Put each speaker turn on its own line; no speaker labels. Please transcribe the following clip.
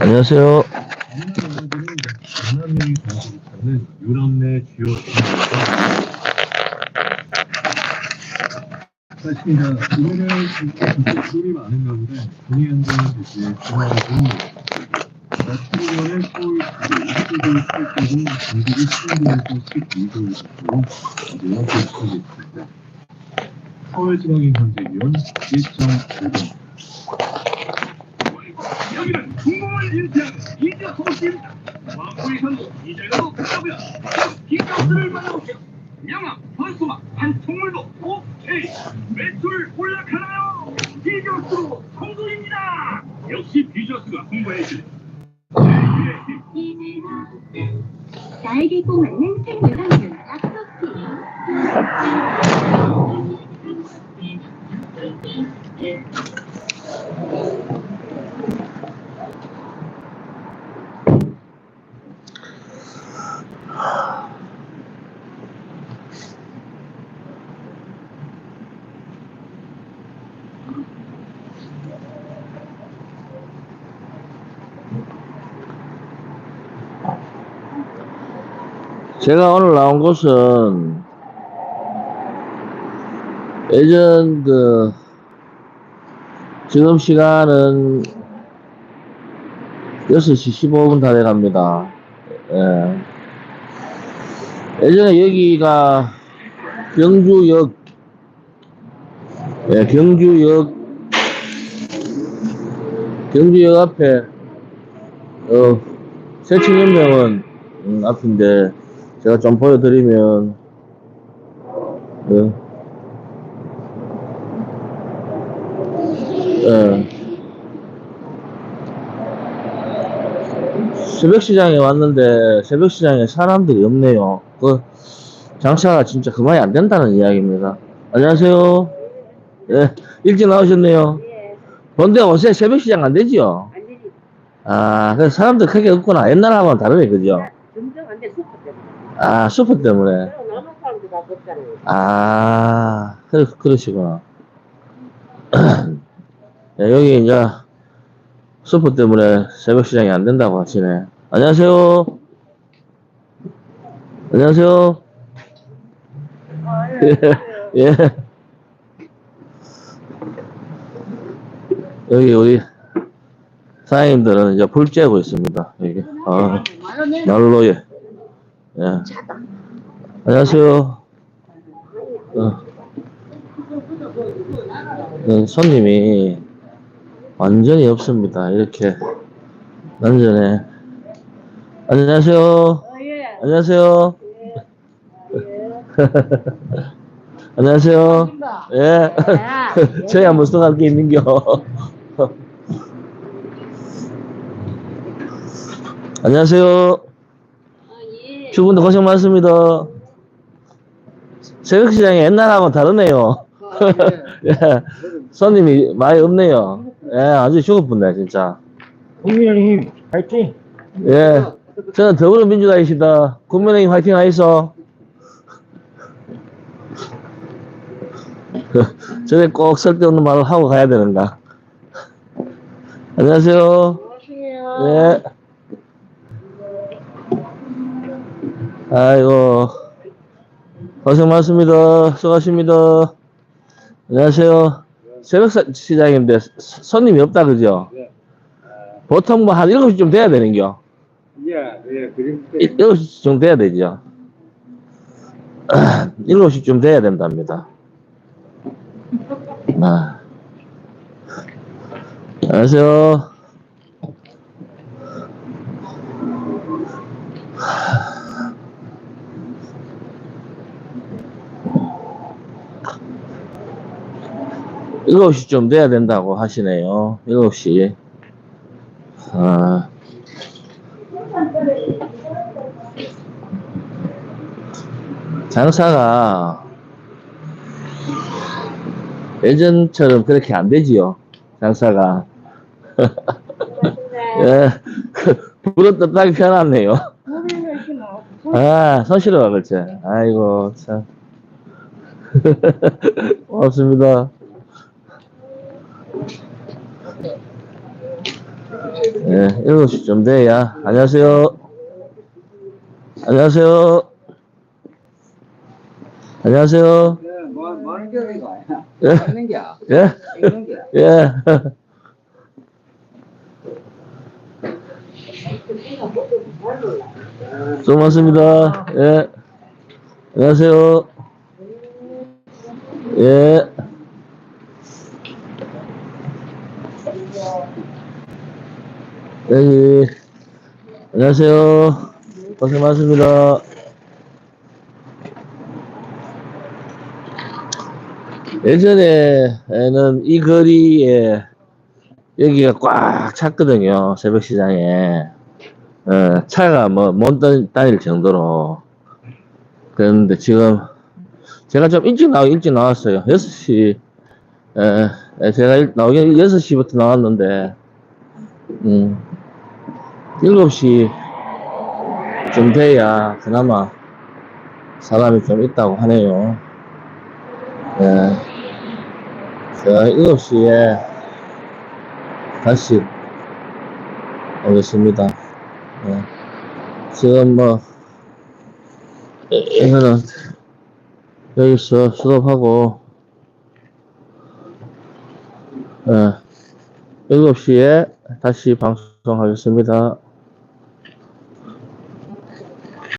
안녕하세요.
다문화 영화들은 만화명이 관심이 갖는 유럽 내 주요 사실입니다. 이번에 소리 많은 가운데 본의 현장을 대신 전화를 드립니다. 나트리온의 서울 이쪽을 살펴본 전국의 신문에서 12도를 내용 계속하겠습니다. 서울지방의 경제위원 1.5번
역시 비저스가 홍보해주네.
나에게 꼭 맞는 생유랑 연
제가 오늘 나온 곳은 예전 그 지금 시간은 6시 15분 다 돼갑니다. 예. 예전에 여기가 경주역 예, 경주역 경주역 앞에 어 새青연명원 음, 앞인데 제가 좀 보여드리면 네. 예. 새벽 시장에 왔는데 새벽 시장에 사람들이 없네요. 그 장사가 진짜 그만이 안 된다는 이야기입니다. 안녕하세요. 예, 일찍 나오셨네요. 본데 요새 새벽 시장 안 되지요?
안 되지.
아, 그래서 사람들 크게 없구나. 옛날하고는 다르네, 그죠?
점점 안 돼, 수프 때문에.
아, 슈퍼 때문에.
사람들 다. 아,
그러, 그러시구나. 네, 여기 이제 슈퍼 때문에 새벽 시장이 안 된다고 하시네. 안녕하세요. 안녕하세요. 예, 예. 여기 우리 사장님들은 이제 불 쬐고 있습니다. 여기. 아, 난로에. 예. 안녕하세요. 어. 네, 손님이 완전히 없습니다. 이렇게 난전에 안녕하세요.
어, 예.
안녕하세요. 안녕하세요. 예. 저야 무슨 할게 있는겨. 안녕하세요.
어, 예.
주분들 고생 많습니다. 새벽 시장이 옛날하고 다르네요. 예. 손님이 많이 없네요. 예, 아주 죽었군요, 진짜.
국민의힘 파이팅!
예. 저는 더불어민주당이시다. 국민의힘 화이팅 하이소. 저래 꼭 쓸데없는 말을 하고 가야 되는가. 안녕하세요. 예. 아이고. 고생 많습니다. 수고하십니다. 안녕하세요. 새벽 사- 시장인데 서- 손님이 없다, 그죠? 보통 뭐 한 7시쯤 돼야 되는겨.
예, 예, 그림
7시쯤 돼야 되죠. 7시쯤 돼야 된답니다. 아. 안녕하세요. 일곱 시쯤 돼야 된다고 하시네요. 일곱 시. 아. 장사가 예전처럼 그렇게 안 되지요. 장사가. 예, 그, 불은 떴다기 편하네요. 아, 손실어가 그렇지. 아이고, 참. 고맙습니다. 예, 7시쯤 돼야. 안녕하세요. 안녕하세요. 안녕하세요.
뭐, 뭐 하는 게 이거?
예,
게?
예,
게?
예. 수고 많습니다. 예. 안녕하세요. 예. 여기. 안녕하세요. 고생 많습니다. 예전에는 이 거리에 여기가 꽉 찼거든요. 새벽 시장에. 어, 차가 뭐, 못 다- 다닐 정도로. 그랬는데 지금 제가 좀 일찍 나오긴 일찍 나왔어요. 6시, 에, 에, 제가 일, 나오긴 6시부터 나왔는데, 음, 7시 좀 돼야 그나마 사람이 좀 있다고 하네요. 예. 제가 7시에 다시 오겠습니다. 예. 지금 뭐, 이거는 여기서 수업하고, 예. 7시에 다시 방송하겠습니다.